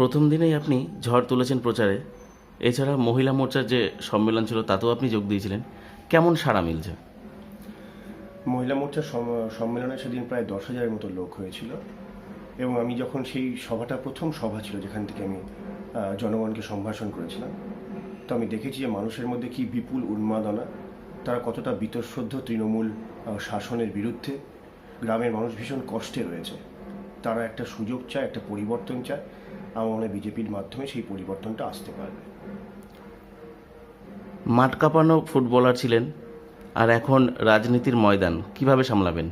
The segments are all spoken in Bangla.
প্রথম দিনেই আপনি ঝড় তুলেছেন প্রচারে। এছাড়া মহিলা মোর্চার যে সম্মেলন ছিল, তাতেও আপনি যোগ দিয়েছিলেন। কেমন সাড়া মিলছে? মহিলা মোর্চার সম- সম্মেলনে সেদিন প্রায় দশ হাজারের মতো লোক হয়েছিল। এবং আমি যখন সেই সভাটা, প্রথম সভা ছিল যেখান থেকে আমি জনগণকে সম্ভাষণ করেছিলাম, তো আমি দেখেছি যে মানুষের মধ্যে কি বিপুল উন্মাদনা, তারা কতটা বীতশ্রদ্ধ তৃণমূল শাসনের বিরুদ্ধে। গ্রামের মানুষ ভীষণ কষ্টে রয়েছে। তারা একটা সুযোগ চায়, একটা পরিবর্তন চায়। আমার মনে বিজেপির মাধ্যমে সেই পরিবর্তনটা আসতে পারবে। মাঠ কাঁপানো ফুটবলার ছিলেন আর এখন রাজনীতির ময়দান কীভাবে সামলাবেন?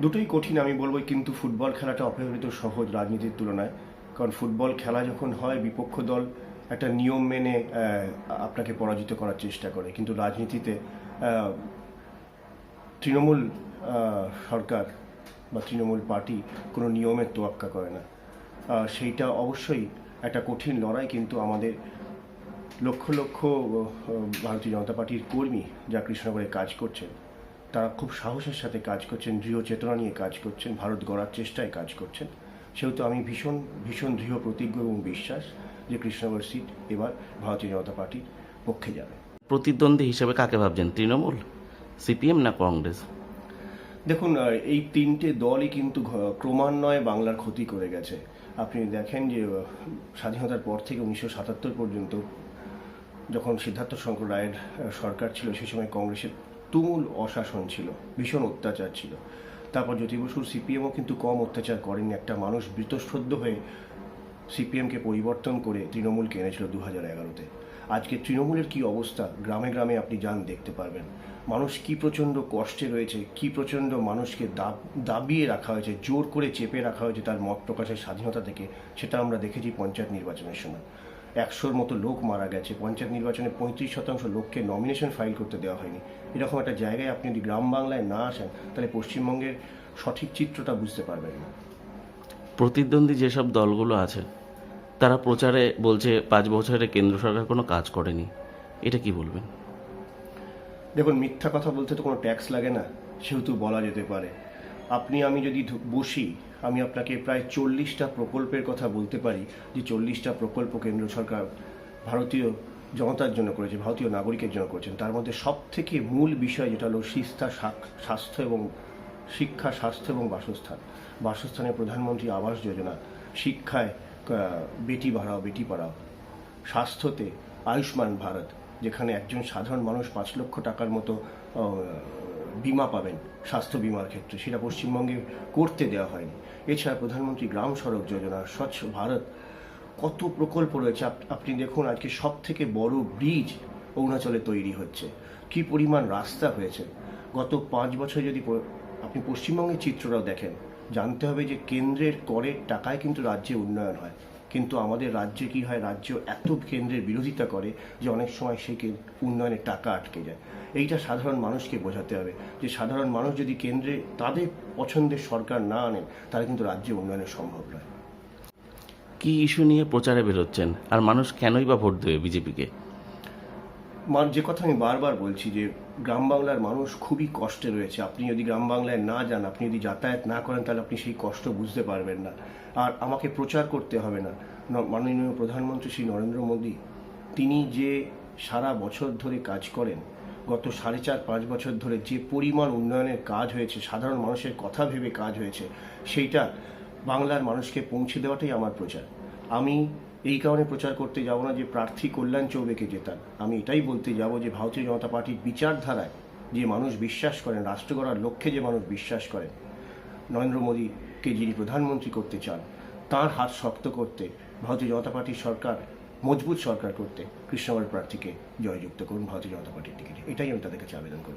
দুটোই কঠিন আমি বলব কিন্তু ফুটবল খেলাটা অপেক্ষাকৃত সহজ রাজনীতির তুলনায়। কারণ ফুটবল খেলা যখন হয় বিপক্ষ দল একটা নিয়ম মেনে আপনাকে পরাজিত করার চেষ্টা করে। কিন্তু রাজনীতিতে তৃণমূল সরকার বা তৃণমূল পার্টি কোনো নিয়মের তোয়াক্কা করে না। সেইটা অবশ্যই একটা কঠিন লড়াই কিন্তু আমাদের লক্ষ লক্ষ ভারতীয় জনতা পার্টির কর্মী যা কৃষ্ণনগরে কাজ করছেন তারা খুব সাহসের সাথে কাজ করছেন দৃঢ় চেতনা নিয়ে কাজ করছেন ভারত গড়ার চেষ্টায় কাজ করছেন। সেহেতু আমি ভীষণ ভীষণ দৃঢ় প্রতিজ্ঞ এবং বিশ্বাস যে কৃষ্ণনগর সিট এবার ভারতীয় জনতা পার্টির পক্ষে যাবে। প্রতিদ্বন্দ্বী হিসেবে কাকে ভাবছেন তৃণমূল সিপিএম না কংগ্রেস? দেখুন এই তিনটে দলই কিন্তু ক্রমান্বয়ে বাংলার ক্ষতি করে গেছে। আপনি দেখেন যে স্বাধীনতার পর থেকে উনিশশো সাতাত্তর পর্যন্ত যখন সিদ্ধার্থ শঙ্কর রায়ের সরকার ছিল, সেই সময় কংগ্রেসের তুমুল অশাসন ছিল, ভীষণ অত্যাচার ছিল। তারপর জ্যোতি বসুর সিপিএমও কিন্তু কম অত্যাচার করেনি। একটা মানুষ বৃতশ্রদ্ধ হয়ে সিপিএমকে পরিবর্তন করে তৃণমূলকে এনেছিল দু হাজার এগারোতে। আজকে তৃণমূলের কি অবস্থা? গ্রামে গ্রামে আপনি যান, দেখতে পারবেন। মানুষ কি প্রচণ্ড কষ্টে রয়েছে, কি প্রচণ্ড মানুষকে দাব- দাবিয়ে রাখা হয়েছে, জোর করে চেপে রাখা হয়েছে তার মত প্রকাশের স্বাধীনতা থেকে, সেটা আমরা দেখেছি পঞ্চায়েত নির্বাচনের সময়। একশোর মতো লোক মারা গেছে, পঞ্চায়েত নির্বাচনে পঁয়ত্রিশ শতাংশ লোককে নমিনেশন ফাইল করতে দেওয়া হয়নি। এরকম একটা জায়গায় আপনি যদি গ্রাম বাংলায় না আসেন, তাহলে পশ্চিমবঙ্গের সঠিক চিত্রটা বুঝতে পারবেন না। প্রতিদ্বন্দ্বী যেসব দলগুলো আছে, তারা প্রচারে বলছে, পাঁচ বছরে কেন্দ্র সরকার কোনো কাজ করেনি। এটা কি বলবেন? দেখুন, মিথ্যা কথা বলতে তো কোনো ট্যাক্স লাগে না, সেহেতু বলা যেতে পারে। আপনি, আমি যদি বসি, আমি আপনাকে প্রায় চল্লিশটা প্রকল্পের কথা বলতে পারি, যে চল্লিশটা প্রকল্প কেন্দ্র সরকার ভারতীয় জনতার জন্য করেছে, ভারতীয় নাগরিকের জন্য করেছেন। তার মধ্যে সব থেকে মূল বিষয় যেটা হলো শাক- স্বাস্থ্য এবং শিক্ষা, স্বাস্থ্য এবং বাসস্থান। বাসস্থানে প্রধানমন্ত্রী আবাস যোজনা, শিক্ষায় বেটি বাড়াও, বেটি পড়াও। স্বাস্থ্যতে আয়ুষ্মান ভারত। যেখানে একজন সাধারণ মানুষ পাঁচ লক্ষ টাকার মতো বিমা পাবেন, স্বাস্থ্য বিমার ক্ষেত্রে। সেটা পশ্চিমবঙ্গে করতে দেওয়া হয়নি। এছাড়া প্রধানমন্ত্রী গ্রাম সড়ক যোজনা, স্বচ্ছ ভারত, কত প্রকল্প রয়েছে? আপ- আপনি দেখুন, আজকে সব থেকে বড় ব্রিজ অরুণাচলে তৈরি হচ্ছে। কি পরিমাণ রাস্তা হয়েছে? গত পাঁচ বছর যদি আপনি পশ্চিমবঙ্গের চিত্রটাও দেখেন, জানতে হবে যে কেন্দ্রের করের টাকায় কিন্তু রাজ্যে উন্নয়ন হয়। কিন্তু আমাদের রাজ্যে কি হয়, রাজ্য এত কেন্দ্রের বিরোধিতা করে যে অনেক সময় সেই উন্নয়নের টাকা আটকে যায়। এইটা সাধারণ মানুষকে বোঝাতে হবে যে সাধারণ মানুষ যদি কেন্দ্রে তাদের পছন্দের সরকার না আনেন, তাহলে কিন্তু রাজ্যে উন্নয়নের সম্ভব নয়। কি ইস্যু নিয়ে প্রচারে বেরোচ্ছেন? আর মানুষ কেনই বা ভোট দেবে বিজেপিকে? মান যে কথা আমি বারবার বলছি যে গ্রাম বাংলার মানুষ খুবই কষ্টে রয়েছে। আপনি যদি গ্রাম বাংলায় না যান, আপনি যদি যাতায়াত না করেন, তাহলে আপনি সেই কষ্ট বুঝতে পারবেন না। আর আমাকে প্রচার করতে হবে না, মাননীয় প্রধানমন্ত্রী শ্রী নরেন্দ্র মোদী, তিনি যে সারা বছর ধরে কাজ করেন, গত সাড়ে চার, পাঁচ বছর ধরে যে পরিমাণ উন্নয়নের কাজ হয়েছে, সাধারণ মানুষের কথা ভেবে কাজ হয়েছে, সেইটা বাংলার মানুষকে পৌঁছে দেওয়াটাই আমার প্রচার। আমি এই কারণে প্রচার করতে যাব না যে প্রার্থী কল্যাণ চৌবেকে জেতান। আমি এটাই বলতে যাব যে ভারতীয় জনতা পার্টির বিচারধারায় যে মানুষ বিশ্বাস করেন, রাষ্ট্র গড়ার লক্ষ্যে যে মানুষ বিশ্বাস করেন, নরেন্দ্র মোদীকে যিনি প্রধানমন্ত্রী করতে চান, তার হাত শক্ত করতে, ভারতীয় জনতা পার্টির সরকার, মজবুত সরকার করতে কৃষ্ণগড় প্রার্থীকে জয়যুক্ত করুন ভারতীয় জনতা পার্টির টিকিটে। এটাই আমি তাদের কাছে আবেদন করব।